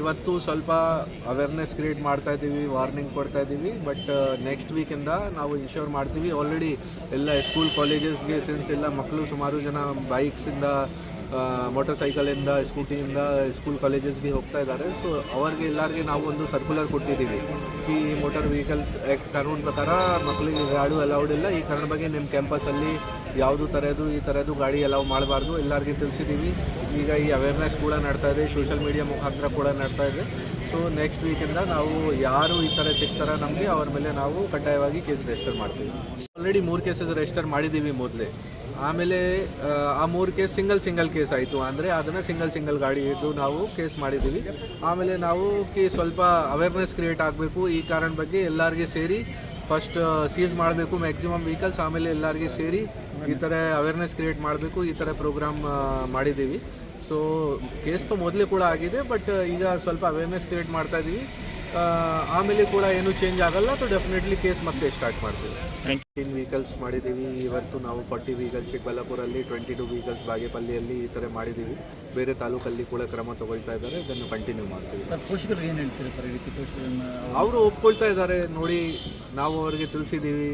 ಇವತ್ತು ಸ್ವಲ್ಪ awareness create ಮಾಡ್ತಾ ಇದ್ದೀವಿ ವಾರ್ನಿಂಗ್ ಕೊಡ್ತಾ ಇದ್ದೀವಿ ಬಟ್ ನೆಕ್ಸ್ಟ್ ವೀಕಿಂದ ನಾವು ಇನ್ಶೋರ್ ಮಾಡ್ತೀವಿ. ಆಲ್ರೆಡಿ ಎಲ್ಲ ಸ್ಕೂಲ್ ಕಾಲೇಜಸ್ಗೆ ಸಿನ್ಸ್ ಎಲ್ಲ ಮಕ್ಕಳು ಸುಮಾರು ಜನ ಬೈಕ್ಸಿಂದ ಮೋಟರ್ ಸೈಕಲಿಂದ ಸ್ಕೂಟಿಯಿಂದ ಸ್ಕೂಲ್ ಕಾಲೇಜಸ್ಗೆ ಹೋಗ್ತಾ ಇದ್ದಾರೆ. ಸೊ ಅವ್ರಿಗೆ ಎಲ್ಲರಿಗೆ ನಾವು ಒಂದು ಸರ್ಕ್ಯುಲರ್ ಕೊಟ್ಟಿದ್ದೀವಿ. ಈ ಮೋಟಾರ್ ವೆಹಿಕಲ್ ಆ್ಯಕ್ಟ್ ಕಾನೂನು ಪ್ರಕಾರ ಮಕ್ಕಳಿಗೆ ಗಾಡಿ ಅಲೌಡ್ ಇಲ್ಲ. ಈ ಕಾರಣ ಬಗ್ಗೆ ನಿಮ್ಮ ಕ್ಯಾಂಪಸಲ್ಲಿ ಯಾವುದು ಥರದ್ದು ಈ ಥರದ್ದು ಗಾಡಿ ಅಲೌ ಮಾಡಬಾರ್ದು ಎಲ್ಲರಿಗೆ ತಿಳಿಸಿದ್ದೀವಿ. ಈಗ ಈ ಅವೇರ್ನೆಸ್ ಕೂಡ ನಡ್ತಾ ಇದೆ ಸೋಷಿಯಲ್ ಮೀಡಿಯಾ ಮುಖಾಂತರ ಕೂಡ ನಡ್ತಾ ಇದೆ. ಸೊ ನೆಕ್ಸ್ಟ್ ವೀಕಿಂದ ನಾವು ಯಾರು ಈ ಥರ ಸಿಗ್ತಾರ ನಮಗೆ ಅವ್ರ ಮೇಲೆ ನಾವು ಕಡ್ಡಾಯವಾಗಿ ಕೇಸ್ ರಿಜಿಸ್ಟರ್ ಮಾಡ್ತೀವಿ. ಆಲ್ರೆಡಿ ಮೂರು ಕೇಸಸ್ ರಿಜಿಸ್ಟರ್ ಮಾಡಿದ್ದೀವಿ ಮೊದಲೇ. ಆಮೇಲೆ ಆ, ಮೂರು ಕೇಸ್ ಸಿಂಗಲ್ ಸಿಂಗಲ್ ಕೇಸ್ ಆಯಿತು. ಅಂದರೆ ಅದನ್ನು ಸಿಂಗಲ್ ಸಿಂಗಲ್ ಗಾಡಿ ಇದ್ದು ನಾವು ಕೇಸ್ ಮಾಡಿದ್ದೀವಿ. ಆಮೇಲೆ ನಾವು ಕಿ ಸ್ವಲ್ಪ ಅವೇರ್ನೆಸ್ ಕ್ರಿಯೇಟ್ ಆಗಬೇಕು. ಈ ಕಾರಣ ಬಗ್ಗೆ ಎಲ್ಲರಿಗೆ ಸೇರಿ ಫಸ್ಟ್ ಸೀಸ್ ಮಾಡಬೇಕು ಮ್ಯಾಕ್ಸಿಮಮ್ ವೆಹಿಕಲ್ಸ್ ಆಮೇಲೆ ಎಲ್ಲರಿಗೆ ಸೇರಿ ಈ ಥರ ಅವೇರ್ನೆಸ್ ಕ್ರಿಯೇಟ್ ಮಾಡಬೇಕು. ಈ ಥರ ಪ್ರೋಗ್ರಾಮ್ ಮಾಡಿದ್ದೀವಿ. ಸೊ ಕೇಸ್ ತೊ ಮೊದಲೇ ಕೂಡ ಆಗಿದೆ ಬಟ್ ಈಗ ಸ್ವಲ್ಪ ಅವೇರ್ನೆಸ್ ಕ್ರಿಯೇಟ್ ಮಾಡ್ತಾ ಇದ್ದೀವಿ ಆಮೇಲೆ ಕೂಡ ಏನು ಚೇಂಜ್ ಆಗಲ್ಲ ಸೊ ಡೆಫಿನೆಟ್ಲಿ ಕೇಸ್ ಮತ್ತೆ ಸ್ಟಾರ್ಟ್ ಮಾಡ್ತೀವಿ. ನೈನ್ಟೀನ್ ವೆಹಿಕಲ್ಸ್ ಮಾಡಿದ್ದೀವಿ ಇವತ್ತು ನಾವು ಫಾರ್ಟಿ ವೆಹಿಕಲ್ಸ್ ಚಿಕ್ಕಬಳ್ಳಾಪುರಲ್ಲಿ ಟ್ವೆಂಟಿ ಟು ವೆಹಿಕಲ್ಸ್ ಬಾಗೇಪಲ್ಲಿಯಲ್ಲಿ ಈ ಥರ ಮಾಡಿದ್ದೀವಿ ಬೇರೆ ತಾಲೂಕಲ್ಲಿ ಕೂಡ ಕ್ರಮ ತಗೊಳ್ತಾ ಇದ್ದಾರೆ. ಇದನ್ನು ಕಂಟಿನ್ಯೂ ಮಾಡ್ತೀವಿ. ಸರ್ ಪೋಷಕರು ಏನು ಹೇಳ್ತೀರಿ ಸರ್ ಈ ರೀತಿ ಪೋಷಕರನ್ನು ಅವರು? ಒಪ್ಕೊಳ್ತಾ ಇದ್ದಾರೆ. ನೋಡಿ ನಾವು ಅವರಿಗೆ ತಿಳಿಸಿದ್ದೀವಿ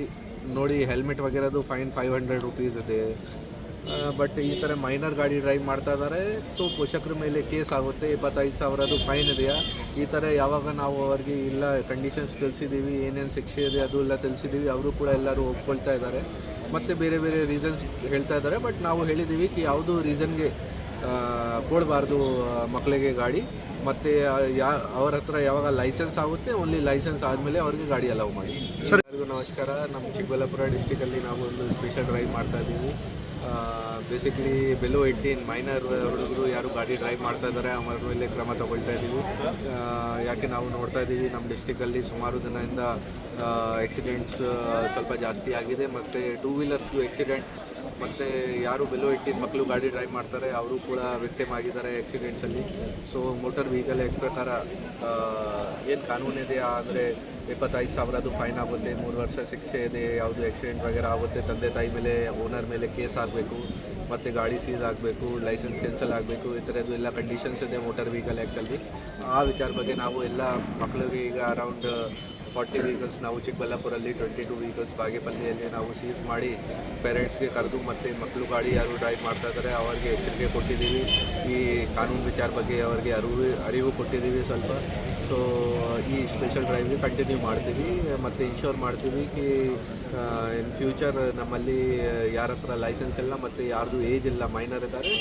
ನೋಡಿ ಹೆಲ್ಮೆಟ್ ವಗೇರದು ಫೈನ್ ಫೈವ್ ಹಂಡ್ರೆಡ್ ರುಪೀಸ್ ಇದೆ. ಬಟ್ ಈ ಥರ ಮೈನರ್ ಗಾಡಿ ಡ್ರೈವ್ ಮಾಡ್ತಾ ಇದ್ದಾರೆ ತೋ ಪೋಷಕರ ಮೇಲೆ ಕೇಸ್ ಆಗುತ್ತೆ. ಇಪ್ಪತ್ತೈದು ಸಾವಿರದ್ದು ಫೈನ್ ಇದೆಯಾ? ಈ ಥರ ಯಾವಾಗ ನಾವು ಅವರಿಗೆ ಇಲ್ಲ ಕಂಡೀಷನ್ಸ್ ತಿಳಿಸಿದ್ದೀವಿ ಏನೇನು ಶಿಕ್ಷೆ ಇದೆ ಅದು ಎಲ್ಲ ತಿಳಿಸಿದ್ದೀವಿ ಅವರು ಕೂಡ ಎಲ್ಲರೂ ಒಪ್ಕೊಳ್ತಾ ಇದ್ದಾರೆ ಮತ್ತು ಬೇರೆ ಬೇರೆ ರೀಸನ್ಸ್ ಹೇಳ್ತಾ ಇದ್ದಾರೆ ಬಟ್ ನಾವು ಹೇಳಿದ್ದೀವಿ ಕಿ ಯಾವುದು ರೀಸನ್ಗೆ ಕೊಡಬಾರ್ದು ಮಕ್ಕಳಿಗೆ ಗಾಡಿ. ಮತ್ತು ಯಾ ಅವ್ರ ಹತ್ರ ಯಾವಾಗ ಲೈಸೆನ್ಸ್ ಆಗುತ್ತೆ ಓನ್ಲಿ ಲೈಸೆನ್ಸ್ ಆದಮೇಲೆ ಅವ್ರಿಗೆ ಗಾಡಿ ಅಲೌ ಮಾಡಿ. ಎಲ್ಲರಿಗೂ ನಮಸ್ಕಾರ. ನಮ್ಮ ಚಿಕ್ಕಬಳ್ಳಾಪುರ ಡಿಸ್ಟಿಕಲ್ಲಿ ನಾವು ಒಂದು ಸ್ಪೆಷಲ್ ಡ್ರೈವ್ ಮಾಡ್ತಾ ಇದ್ದೀವಿ. ಬೇಸಿಕಲಿ ಬೆಲೋ ಏಯ್ಟೀನ್ ಮೈನರ್ ಹುಡುಗರು ಯಾರು ಗಾಡಿ ಡ್ರೈವ್ ಮಾಡ್ತಾ ಇದ್ದಾರೆ ಅವರ ಮೇಲೆ ಕ್ರಮ ತಗೊಳ್ತಾ ಇದ್ದೀವಿ ಯಾಕೆ ನಾವು ನೋಡ್ತಾ ಇದ್ದೀವಿ ನಮ್ಮ ಡಿಸ್ಟಿಕಲ್ಲಿ ಸುಮಾರು ದಿನದಿಂದ ಆಕ್ಸಿಡೆಂಟ್ಸ್ ಸ್ವಲ್ಪ ಜಾಸ್ತಿ ಆಗಿದೆ. ಮತ್ತು ಟೂ ವೀಲರ್ಸ್ಗೂ ಆಕ್ಸಿಡೆಂಟ್ ಮತ್ತು ಯಾರು ಬೆಲೋ ಇಟ್ಟಿದ ಮಕ್ಕಳು ಗಾಡಿ ಡ್ರೈವ್ ಮಾಡ್ತಾರೆ, ಅವರು ಕೂಡ ವಿಕ್ಟಿಮ್ ಆಗಿದ್ದಾರೆ ಆ್ಯಕ್ಸಿಡೆಂಟ್ಸಲ್ಲಿ ಸೊ ಮೋಟರ್ ವೆಹಿಕಲ್ ಆ್ಯಕ್ಟ್ ಪ್ರಕಾರ ಏನು ಕಾನೂನಿದೆ ಅಂದರೆ ಇಪ್ಪತ್ತೈದು ಸಾವಿರದ್ದು ಫೈನ್ ಆಗುತ್ತೆ, ಮೂರು ವರ್ಷ ಶಿಕ್ಷೆ ಇದೆ, ಯಾವುದು ಆಕ್ಸಿಡೆಂಟ್ ವಗೇರೆ ಆಗುತ್ತೆ, ತಂದೆ ತಾಯಿ ಮೇಲೆ ಓನರ್ ಮೇಲೆ ಕೇಸ್ ಆಗಬೇಕು, ಮತ್ತು ಗಾಡಿ ಸೀಸ್ ಆಗಬೇಕು ಲೈಸೆನ್ಸ್ ಕ್ಯಾನ್ಸಲ್ ಆಗಬೇಕು, ಈ ಥರದ್ದು ಎಲ್ಲ ಕಂಡೀಷನ್ಸ್ ಇದೆ ಮೋಟರ್ ವೆಹಿಕಲ್ ಆ್ಯಕ್ಟಲ್ಲಿ ಆ ವಿಚಾರ ಬಗ್ಗೆ ನಾವು ಎಲ್ಲ ಮಕ್ಕಳಿಗೆ ಈಗ ಅರೌಂಡ್ ಫಾರ್ಟಿ ವೆಹಿಕಲ್ಸ್ ನಾವು ಚಿಕ್ಕಬಳ್ಳಾಪುರಲ್ಲಿ ಟ್ವೆಂಟಿ ಟು ವೆಹಿಕಲ್ಸ್ ಬಾಗೇಪಲ್ಲಿಯಲ್ಲಿ ನಾವು ಸೀಸ್ ಮಾಡಿ ಪೇರೆಂಟ್ಸ್ಗೆ ಕರೆದು ಮತ್ತು ಮಕ್ಕಳು ಗಾಡಿ ಯಾರು ಡ್ರೈವ್ ಮಾಡ್ತಾ ಇದ್ದಾರೆ ಅವರಿಗೆ ಎಚ್ಚರಿಕೆ ಕೊಟ್ಟಿದ್ದೀವಿ. ಈ ಕಾನೂನು ವಿಚಾರ ಬಗ್ಗೆ ಅವರಿಗೆ ಅರಿವು ಅರಿವು ಕೊಟ್ಟಿದ್ದೀವಿ ಸ್ವಲ್ಪ. ಸೊ ಈ ಸ್ಪೆಷಲ್ ಡ್ರೈವ್ಗೆ ಕಂಟಿನ್ಯೂ ಮಾಡ್ತೀವಿ. ಮತ್ತು ಇನ್ಶೋರ್ ಮಾಡ್ತೀವಿ ಕಿ ಇನ್ ಫ್ಯೂಚರ್ ನಮ್ಮಲ್ಲಿ ಯಾರ ಹತ್ರ ಲೈಸೆನ್ಸ್ ಇಲ್ಲ ಮತ್ತು ಯಾರ್ದು ಏಜ್ ಇಲ್ಲ ಮೈನರ್ ಇದ್ದಾರೆ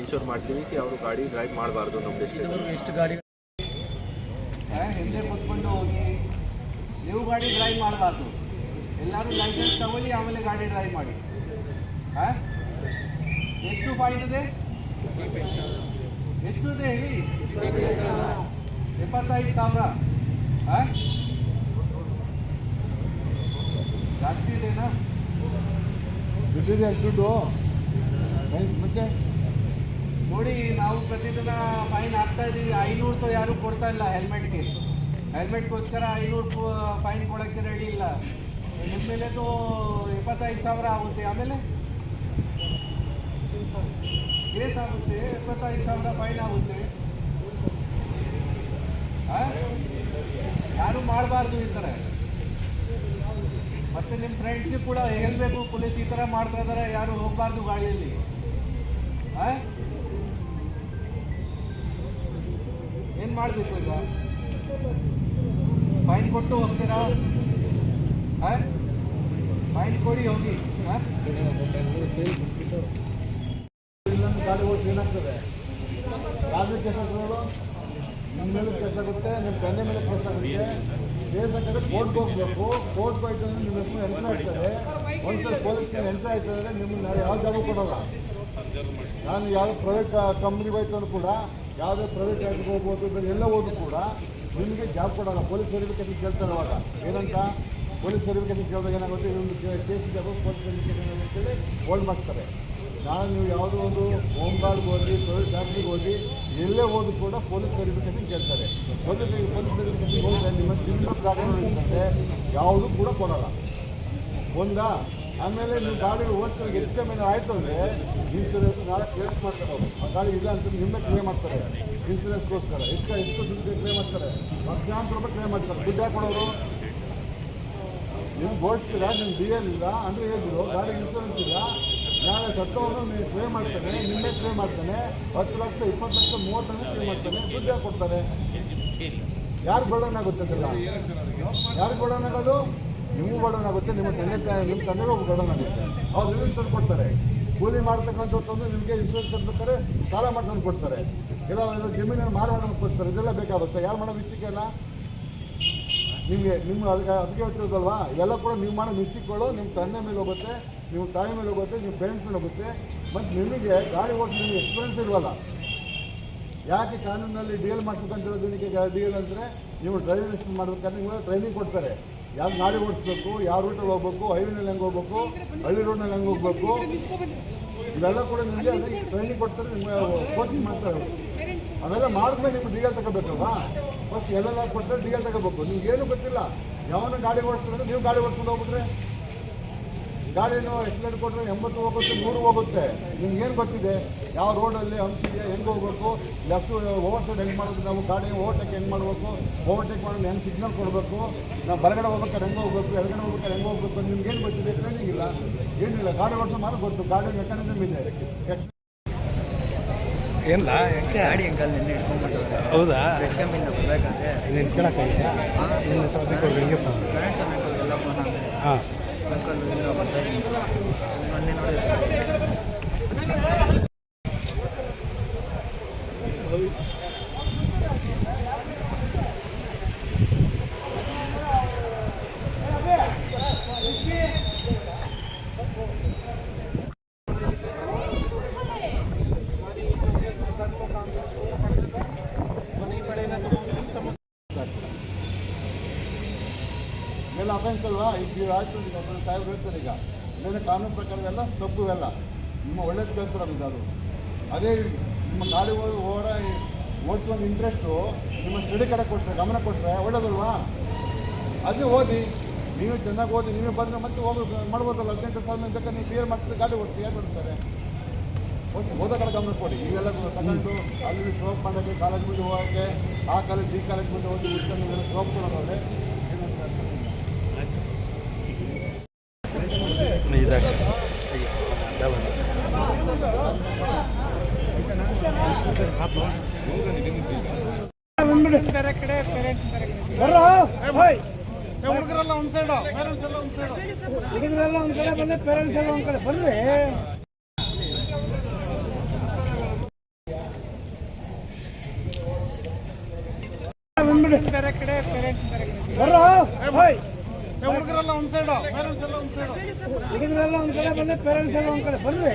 ಇನ್ಶೋರ್ ಮಾಡ್ತೀವಿ ಕಿ, ಅವರು ಗಾಡಿ ಡ್ರೈವ್ ಮಾಡಬಾರ್ದು ನಮ್ಮ ಎಷ್ಟು ಗಾಡಿ ಹಿಂದೆ ಕೂತ್ಕೊಂಡು ಹೋಗಿ ನೀವು ಗಾಡಿ ಡ್ರೈವ್ ಮಾಡಬಾರ್ದು. ಎಲ್ಲರೂ ಲೈಸೆನ್ಸ್ ತಗೊಳ್ಳಿ ಆಮೇಲೆ ಗಾಡಿ ಡ್ರೈವ್ ಮಾಡಿ. ಹಾಂ ಎಷ್ಟು ಫೈನ್ ಇದೆ ಎಷ್ಟು ಇದೆ ಹೇಳಿ? ಎಪ್ಪತ್ತೈದು ಸಾವಿರ? ಜಾಸ್ತಿ ಇದೆನಾ? ದುಡ್ಡಿದೆ ದುಡ್ಡು. ಮತ್ತೆ? ನೋಡಿ ನಾವು ಪ್ರತಿದಿನ ಫೈನ್ ಹಾಕ್ತಾ ಇದ್ದೀವಿ ಐನೂರು ಯಾರು ಕೊಡ್ತಾ ಇಲ್ಲ ಹೆಲ್ಮೆಟ್ಗೆ ಹೆಲ್ಮೆಟ್ಗೋಸ್ಕರ ಐನೂರು ಫೈನ್ ಕೊಡೋಕ್ಕೆ ರೆಡಿ ಇಲ್ಲ. ನಿಮ್ಮ ಮೇಲೆ ತೋ ಇಪ್ಪತ್ತೈದು ಸಾವಿರ ಆಗುತ್ತೆ. ಆಮೇಲೆ? ಕೇಸ್ ಆಗುತ್ತೆ? ಇಪ್ಪತ್ತೈದು ಸಾವಿರ ಫೈನ್ ಆಗುತ್ತೆ. ಯಾರು ಮಾಡಬಾರ್ದು ಈ ಥರ. ಮತ್ತೆ ನಿಮ್ಮ ಫ್ರೆಂಡ್ಸ್ಗೆ ಕೂಡ ಹೇಳ್ಬೇಕು, ಪೊಲೀಸ್ ಈ ಥರ ಮಾಡ್ತಾ ಇದ್ದಾರೆ ಯಾರು ಹೋಗಬಾರ್ದು ಗಾಡಿಯಲ್ಲಿ ಹಾಂ ಏನು ಮಾಡಬೇಕು ಈಗ? ಫೈನ್ ಕೊಟ್ಟು ಹೋಗ್ತೀರಾ? ಫೈನ್ ಕೊಡಿ ಹೋಗಿ. ಆ? ಇಲ್ಲೊಂದು ಗಾಡಿ ಓಡಿಸಿ ಏನಾಗ್ತದೆ ಯಾವ್ದು ಕೆಲಸ ನೋಡು. ನಿಮ್ಮ ಮೇಲೆ ಕೆಲಸ ಆಗುತ್ತೆ, ನಿಮ್ಮ ತಂದೆ ಮೇಲೆ ಕೆಲಸ ಆಗುತ್ತೆ. ಕೇಸ್ ಕೋರ್ಟ್ ಹೋಗ್ಬೇಕು. ಕೋರ್ಟ್ಗೆ ಹೋಯ್ತು ಅಂದ್ರೆ ನಿಮ್ಮ ಹೆಸರು ಎಂಟ್ರಿ ಆಗ್ತದೆ. ಒಂದ್ಸಲ ಪೊಲೀಸ್ ಎಂಟ್ರಿ ಆಯ್ತು ಅಂದರೆ ನಿಮ್ಮನ್ನ ನಾನು ಯಾವ ಜಾಗ ಕೊಡೋಲ್ಲ. ನಾನು ಯಾವುದೇ ಪ್ರೈವೇಟ್ ಕಂಪ್ನಿಗೆ ಹೋಯ್ತು ಅಂದ್ರೂ ಕೂಡ, ಯಾವುದೇ ಪ್ರೈವೇಟ್ ಆಗಿ ಹೋಗ್ಬೋದು ಎಲ್ಲ ಹೋದ್ರು ಕೂಡ ನಿಮಗೆ ಜಾಬ್ ಕೊಡೋಲ್ಲ. ಪೊಲೀಸ್ ವೆರಿಫಿಕೇಶನ್ ಕೇಳ್ತಾರೆ ಅವಾಗ. ಏನಂತ? ಪೊಲೀಸ್ ವೆರಿಫಿಕೇಶನ್ ಕೇಳಿದಾಗ ಏನಾಗುತ್ತೆ? ಇದೊಂದು ಕೇಸ್ ಜಾಬ್ ಪೊಲೀಸ್ ವೆರಿಫಿಕೇಶನ್ ಅಂತೇಳಿ ಹೋಲ್ಡ್ ಮಾಡ್ತಾರೆ. ನಾನು ನೀವು ಯಾವುದೋ ಒಂದು ಹೋಮ್ ಗಾರ್ಡ್ಗೆ ಹೋಗಿ ಪೊಲೀಸ್ ಫ್ಯಾಕ್ಟ್ರಿಗೆ ಹೋಗಿ ಎಲ್ಲೇ ಹೋದ್ರು ಕೂಡ ಪೊಲೀಸ್ ವೆರಿಫಿಕೇಶನ್ ಕೇಳ್ತಾರೆ. ಪೊಲೀಸ್ ಪೊಲೀಸ್ ವೆರಿಫಿಕೇಶನ್ ಹೋದ್ರೆ ನಿಮ್ಮ ಪ್ರಾಬ್ಲಮ್ ಇರ್ತದೆ ಯಾವುದೂ ಕೂಡ ಕೊಡೋಲ್ಲ. ಒಂದಾ? ಆಮೇಲೆ ನೀವು ಗಾಡಿ ಓದ್ತಾರೆ ಹೆಚ್ಚು ಕಮ್ಮಿ ಆಯಿತು ಅಂದರೆ ಇನ್ಶೂರೆನ್ಸ್ ನಾಳೆ ಕ್ಲೇಮ್ ಮಾಡ್ತಾರೆ ಆ ಗಾಡಿ ಇಲ್ಲ ಅಂತ ನಿಮ್ಮೇ ಕ್ಲೇಮ್ ಮಾಡ್ತಾರೆ. ಇನ್ಶೂರೆನ್ಸ್ಗೋಸ್ಕರ ಎಷ್ಟು ಎಷ್ಟು ದುಡ್ಡು ಕ್ಲೇಮ್ ಮಾಡ್ತಾರೆ. ಲಕ್ಷಾಂತರ ರೂಪಾಯಿ ಕ್ಲೇಮ್ ಮಾಡ್ತಾರೆ. ದುಡ್ಡು ಯಾಕೆ ಕೊಡೋರು? ನೀವು ಓಡಿಸ್ತೀರಾ ನಿಮ್ಮ ಡಿ ಎಲ್ ಇಲ್ಲ ಅಂದರೆ ಹೇಳಿದ್ರು ಗಾಡಿ ಇನ್ಶೂರೆನ್ಸ್ ಇಲ್ಲ. ನಾಳೆ ಸತ್ತವನು ನೀವು ಕ್ಲೇಮ್ ಮಾಡ್ತಾನೆ ನಿಮ್ಮೇ ಕ್ಲೇಮ್ ಮಾಡ್ತಾನೆ. ಹತ್ತು ಲಕ್ಷ, ಇಪ್ಪತ್ತು ಲಕ್ಷ, ಮೂವತ್ತು ಲಕ್ಷ ಕ್ಲೇಮ್ ಮಾಡ್ತಾನೆ. ದುಡ್ಡು ಯಾಕೆ ಕೊಡ್ತಾರೆ? ಯಾರು ಗೋಡನ್ ಆಗುತ್ತೆ ಯಾರು ಗೋಡನ್ ಆಗೋದು? ನಿಮಗೂ ಬರ್ಡನ್ ಆಗುತ್ತೆ ನಿಮ್ಮ ತಂದೆ ನಿಮ್ಮ ತಂದೆಗೂ ಗಡನ್ ಆಗುತ್ತೆ ಅವ್ರು ನಿಮಗೆ ತಂದು ಕೊಡ್ತಾರೆ. ಕೂಲಿ ಮಾಡ್ತಕ್ಕಂಥದ್ದು ನಿಮಗೆ ಇನ್ಶೂರೆನ್ಸ್ ತಂದ್ಬೇಕಾದ್ರೆ ಸಾಲ ಮಾಡಿ ತಂದು ಕೊಡ್ತಾರೆ. ಇಲ್ಲ ಜಮೀನನ್ನು ಮಾರು ಕೊಡ್ತಾರೆ. ಇದೆಲ್ಲ ಬೇಕಾಗುತ್ತೆ. ಯಾರು ಮಾಡೋ ಮಿಸ್ಟೇಕ್ ಎಲ್ಲ? ನಿಮಗೆ, ನಿಮ್ಮ ಅದಕ್ಕೆ ಅದಕ್ಕೆ ಹೇಳ್ತಿರೋದಲ್ವಾ? ಎಲ್ಲ ಕೂಡ ನೀವು ಮಾಡೋ ಮಿಸ್ಟಿಕ್ಗಳು ನಿಮ್ಮ ತಂದೆ ಮೇಲೆ ಹೋಗುತ್ತೆ, ನಿಮ್ಮ ತಾಯಿ ಮೇಲೆ ಹೋಗುತ್ತೆ, ನಿಮ್ಮ ಪೇರೆಂಟ್ಸ್ ಮೇಲೆ ಹೋಗುತ್ತೆ. ಮತ್ತು ನಿಮಗೆ ಗಾಡಿ ಓಡಿಸಿ ನಿಮಗೆ ಎಕ್ಸ್ಪೀರಿಯನ್ಸ್ ಇಲ್ವಲ್ಲ? ಯಾಕೆ ಕಾನೂನಲ್ಲಿ ಡಿ ಎಲ್ ಮಾಡ್ಬೇಕಂತ ಹೇಳೋದು ನಿಮಗೆ ಡಿ ಎಲ್ ಅಂದರೆ ನೀವು ಡ್ರೈವಿಂಗ್ ಲೈಸೆನ್ಸ್ ಮಾಡ್ಬೇಕಾದ್ರೆ ನಿಮಗೆ ಟ್ರೈನಿಂಗ್ ಕೊಡ್ತಾರೆ. ಯಾವ ಗಾಡಿ ಓಡಿಸ್ಬೇಕು ಯಾವ ರೂಟಲ್ಲಿ ಹೋಗ್ಬೇಕು, ಹೈವೇನಲ್ಲಿ ಹೆಂಗೆ ಹೋಗ್ಬೇಕು, ಹಳ್ಳಿ ರೋಡ್ನಲ್ಲಿ ಹೆಂಗೆ ಹೋಗ್ಬೇಕು? ಇವೆಲ್ಲ ಕೂಡ ನಿಮಗೆ ಟ್ರೈನಿಂಗ್ ಕೊಡ್ತಾರೆ, ನಿಮಗೆ ಕೋಚಿಂಗ್ ಮಾಡ್ತಾರೆ. ಅವೆಲ್ಲ ಮಾಡಿದ್ಮೇಲೆ ನಿಮ್ಗೆ ಡಿಗಲ್ ತಗೋಬೇಕಲ್ವಾ? ಫಸ್ಟ್ ಎಲ್ಲೆಲ್ಲ ಕೊಡ್ತಾರೆ ಡಿಗಲ್ ತಗೋಬೇಕು. ನಿಮ್ಗೆ ಏನು ಗೊತ್ತಿಲ್ಲ. ಯಾವನ ಗಾಡಿ ಓಡಿಸ್ತಾರೆ ನೀವು ಗಾಡಿ ಓಡಿಸ್ಕೊಂಡು ಹೋಗ್ಬಿಟ್ರೆ ಗಾಡಿನೂ ಎಕ್ಸಿಡೆಂಟ್ ಕೊಟ್ಟರೆ ಎಂಬತ್ತು ಹೋಗುತ್ತೆ ನೂರು ಹೋಗುತ್ತೆ. ನಿಮ್ಗೆ ಏನು ಗೊತ್ತಿದೆ? ಯಾವ ರೋಡಲ್ಲಿ ಹಂಪಿದೆ ಹೆಂಗೆ ಹೋಗ್ಬೇಕು? ಲೆಫ್ಟ್ ಓವರ್ಸೈಡ್ ಹೆಂಗೆ ಮಾಡಬೇಕು? ನಾವು ಗಾಡಿ ಓವರ್ಟೇಕ್ ಹೆಂಗೆ ಮಾಡಬೇಕು? ಓವರ್ಟೇಕ್ ಮಾಡೋದು ಹೆಂಗೆ ಸಿಗ್ನಲ್ ಕೊಡಬೇಕು? ನಾವು ಬಲಗಡೆ ಹೋಗ್ಬೇಕಾರೆ ಹೆಂಗೆ ಹೋಗ್ಬೇಕು? ಎಡಗಡೆ ಹೋಗ್ಬೇಕಾರೆ ಹೆಂಗೆ ಹೋಗ್ಬೇಕು ನಿಮ್ಗೆ ಏನು ಗೊತ್ತಿದೆ? ಟ್ರೈನಿಂಗ್ ಇಲ್ಲ. ಏನಿಲ್ಲ. ಗಾಡಿ ಓಡಿಸೋ ಮಾತ್ರ ಗೊತ್ತು. ಗಾಡಿ ಮೆಕ್ಯಾನಿಸಮ್ ಇದೆ. ಏನಿಲ್ಲ ಯಾಕೆ? ಗಾಡಿ ಹೆಂಗಲ್ಲಿ ನಿನ್ನೆ ಇಟ್ಕೊಂಡ್ಬಿಟ್ಟವ್ರೆ. ಹೌದಾ? ರೆಡ್ ಕಂಪಿಂದ ನಿನ್ನ ನೀನು ಕೇಳಕ್ಕಾಗಿಲ್ಲ ಹಾಂ ಹಾಂ ಫ್ರೆಂಡ್ಸ್ ಅಂಕಲ್ ಎಲ್ಲ ಫೋನ್ のような問題に。ಅಫೆನ್ಸ್ ಅಲ್ವಾ? ಈಗ ನೀವು ಆಯಿತು ಒಬ್ಬರು ಸಾಹೇಬ್ರು ಹೇಳ್ತಾರೆ ಈಗ. ಇದನ್ನು ಕಾನೂನು ಪ್ರಕಾರ ಎಲ್ಲ ತಪ್ಪು ಎಲ್ಲ ನಿಮ್ಮ ಒಳ್ಳೇದು ಕೇಳ್ತಾರೆ ಇದು ಅದು. ಅದೇ ನಿಮ್ಮ ಗಾಡಿ ಓ- ಓಡ ಓಡಿಸುವ ಒಂದು ಇಂಟ್ರೆಸ್ಟು ನಿಮ್ಮ ಸ್ಟಡಿ ಕಡೆ ಕೊಟ್ಟರೆ ಗಮನ ಕೊಟ್ಟರೆ ಒಳ್ಳೇದಲ್ವಾ? ಅದು ಓದಿ, ನೀವು ಚೆನ್ನಾಗಿ ಓದಿ, ನೀವೇ ಬಂದರೆ ಮತ್ತೆ ಹೋಗಿ ಮಾಡ್ಬೋದಲ್ಲ? ಹದಿನೆಂಟು ಸಾವಿರ ಬೇಕಾದ್ರೆ ನೀವು ಕ್ಲಿಯರ್ ಮಾಡ್ತಿದ್ರೆ ಗಾಡಿ ಓಡಿಸಿ, ಯಾರು ಬರ್ತಾರೆ ಓಕೆ ಓದೋ ಕಡೆ ಗಮನ ಕೊಡಿ. ಇವೆಲ್ಲ ತಗೊಂಡು ಅಲ್ಲಿ ಸ್ಟೋಪ್ ಮಾಡೋಕ್ಕೆ ಕಾಲೇಜ್ ಮುಂದೆ ಹೋಗೋಕ್ಕೆ, ಆ ಕಾಲೇಜ್ ಈ ಕಾಲೇಜ್ ಮುಂದೆ ಹೋಗಿ ಸ್ಟ್ರೋಕ್ ಕೊಡೋದಾದ್ರೆ ಏನಂತ ಅರ್ಥ ಇಲ್ಲ. ಇದಾಗ ಹುಡುಗರೆಲ್ಲ ಒಂದು ಸೈಡು ಪೇರೆಂಟ್ಸ್ ಎಲ್ಲ ಒಂದು ಸೈಡು ಹುಡುಗರೆಲ್ಲ ಒಂದು ಕಡೆ ಬಂದ್ರೆ ಪೇರೆಂಟ್ಸ್ ಎಲ್ಲ ಒಂದು ಕಡೆ ಬರ್ರಿ ಹುಡುಗರೆಲ್ಲ ಒಂದು ಸೈಡು ಪೇರೆಂಟ್ಸ್ ಎಲ್ಲ ಒಂದು ಒಂದು ಕಡೆ ಪೇರೆಂಟ್ಸ್ ಒಂದು ಕಡೆ ಬರ್ರಿ.